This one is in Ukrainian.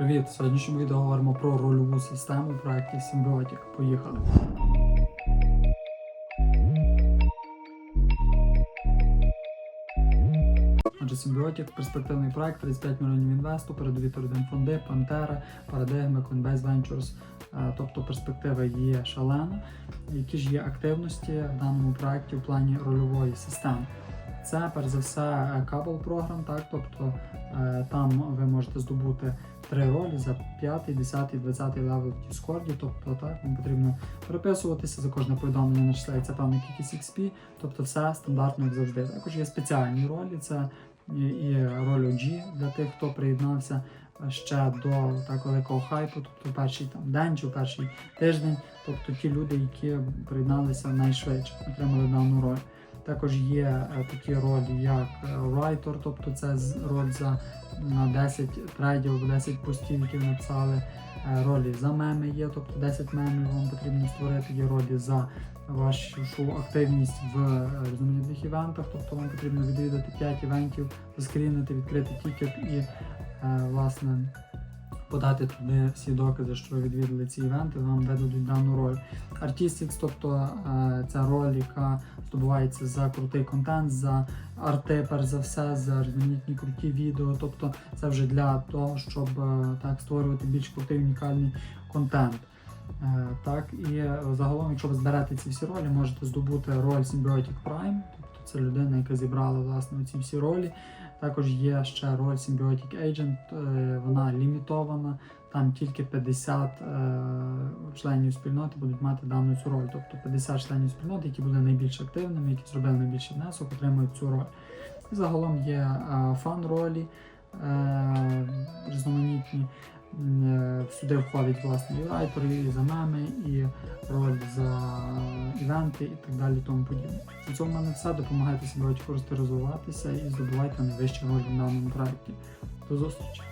Привіт! В сьогоднішньому відео говоримо про рольову систему в проєкті Symbiotic. Поїхали! Отже, Symbiotic – перспективний проект, 35 мільйонів інвесту, передові торгівельні фонди, Пантера, Парадигми, Coinbase Ventures. Е, Тобто перспектива є шалена. Які ж є активності в даному проєкті в плані рольової системи? Це перш за все кабел програм, так? Тобто е, там ви можете здобути три ролі за 5, 10, 20 левел в Discord, тобто так вам потрібно переписуватися за кожне повідомлення начисляється певна кількість XP, тобто все стандартно як завжди. Також є спеціальні ролі, це і, роль OG для тих, хто приєднався ще до так великого хайпу, тобто перший там день чи перший тиждень, тобто ті люди, які приєдналися найшвидше, отримали дану роль. Також є е, такі ролі, як writer, тобто це роль за на 10 трейдів або 10 постів, написали. Е, Ролі за меми є, тобто 10 мемів вам потрібно створити. Є ролі за вашу активність в е, різноманітних івентах, тобто вам потрібно відвідати 5 івентів, заскрінити, відкрити тікет і власне подати туди всі докази, що ви відвідали ці івенти, вам видадуть дану роль. Artistics, тобто е, ця роль, яка здобувається за крутий контент, за арти, перш за все, за різноманітні круті відео. Тобто це вже для того, щоб е, так створювати більш крутий унікальний контент. Е, Так, і загалом, якщо ви зберете ці всі ролі, можете здобути роль Symbiotic Prime, тобто це людина, яка зібрала власне ці всі ролі. Також є ще роль Symbiotic Agent, е, вона лімітована. Там тільки 50 е, членів спільноти будуть мати дану цю роль. Тобто 50 членів спільноти, які були найбільш активними, які зробили найбільший внесок, отримують цю роль. І загалом є е, фан-ролі різноманітні. Е, Сюди входить власне і райтер, і за меми, і роль за івенти і так далі. Тому подібне. Цьому в мене все. Допомагайте себе користи розвиватися і здобувайте найвищі ролі в даному проєкті. До зустрічі!